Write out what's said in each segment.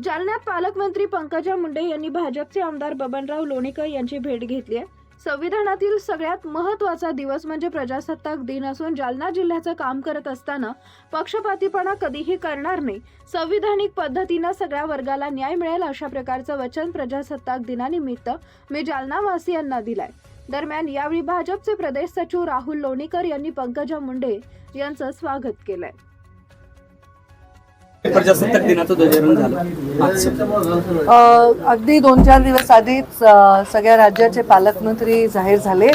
जालन्यात पालकमंत्री पंकजा मुंडे यांनी भाजपचे आमदार बबनराव लोणीकर यांची भेट घेतली आहे. संविधानातील सगळ्यात महत्त्वाचा दिवस म्हणजे प्रजासत्ताक दिन असून जालना जिल्ह्याचं काम करत असताना पक्षपातीपणा कधीही करणार नाही. संविधानिक पद्धतीनं सगळ्या वर्गाला न्याय मिळेल अशा प्रकारचं वचन प्रजासत्ताक दिनानिमित्त मी जालनावासियांना दिलाय. दरम्यान यावेळी भाजपचे प्रदेश सचिव राहुल लोणीकर यांनी पंकजा मुंडे यांचं स्वागत केलंय. प्रजासत्ताक दिनाचं ध्वजारोहण झालं. आजचं. अ, अगदी दोन चार दिवस आधीच अ, सगळ्या राज्याचे पालकमंत्री जाहीर झाले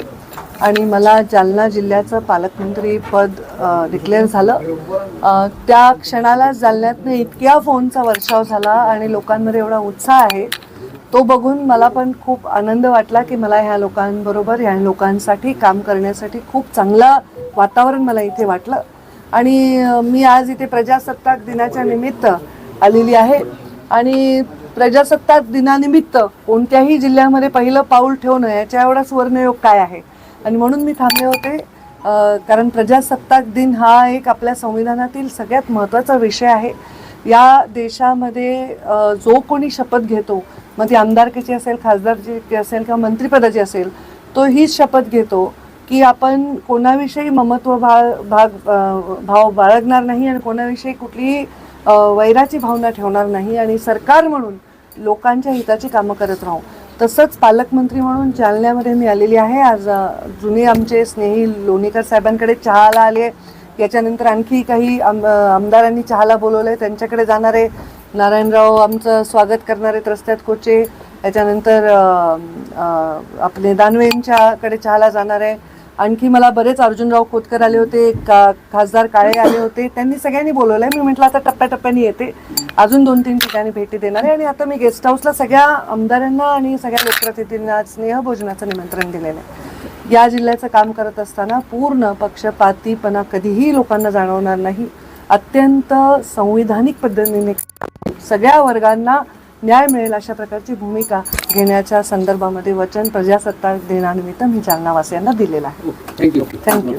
आणि मला जालना जिल्ह्याचं पालकमंत्री पद डिक्लेअर झालं. अ, त्या क्षणाला जालन्यातनं इतक्या फोनचा वर्षाव झाला आणि लोकांमध्ये एवढा उत्साह आहे. तो बघून मला पण खूप आनंद वाटला की मला ह्या लोकांबरोबर ह्या लोकांसाठी काम करण्यासाठी खूप चांगलं वातावरण मला इथे वाटलं. आणि मी आज इथे प्रजासत्ताक दिनाच्या निमित्त आलेली आहे. आणि प्रजासत्ताक दिनानिमित्त कोणत्याही जिल्ह्यामध्ये पहिलं पाऊल ठेवणं याच्या एवढा सुवर्णयोग काय आहे? आणि म्हणून मी थांबले होते कारण प्रजासत्ताक दिन हा एक आपल्या संविधानातील सगळ्यात महत्त्वाचा विषय आहे. या देशामध्ये जो कोणी शपथ घेतो मग ती आमदारकीची असेल खासदारची असेल किंवा मंत्रिपदाची असेल तो हीच शपथ घेतो. की आपण कोणाविषयी ममत्व भाग भाग भाव बाळगणार नाही आणि कोणाविषयी कुठलीही वैराची भावना ठेवणार नाही आणि सरकार म्हणून लोकांच्या हिताची कामं करत राहू. तसंच पालकमंत्री म्हणून जालन्यामध्ये मी आलेली आहे. आज जुने आमचे स्नेही लोणीकर साहेबांकडे चहाला आले याच्यानंतर आणखी काही आम आमदारांनी चहाला बोलवलं आहे त्यांच्याकडे जाणारे नारायणराव आमचं स्वागत करणारे रस्त्यात कोचे. याच्यानंतर आपले दानवेंच्याकडे चहाला जाणार आहे. आणखी मला बरेच अर्जुनराव खोतकर आले होते का खासदार काळे आले होते त्यांनी सगळ्यांनी बोलवलं आहे मी म्हटलं आता टप्प्याटप्प्याने येते. अजून दोन तीन ठिकाणी भेटी देणार आहे आणि आता मी गेस्ट हाऊसला सगळ्या आमदारांना आणि सगळ्या लोकप्रतिनिधींना स्नेहभोजनाचं निमंत्रण दिलेलं आहे. या जिल्ह्याचं काम करत असताना पूर्ण पक्षपातीपणा कधीही लोकांना जाणवणार नाही. अत्यंत संविधानिक पद्धतीने सगळ्या वर्गांना न्याय मिळेल अशा प्रकारची भूमिका घेण्याच्या संदर्भामध्ये वचन प्रजासत्ताक दिनानिमित्त मी जालनावासियांना दिलेलं आहे. Thank you thank you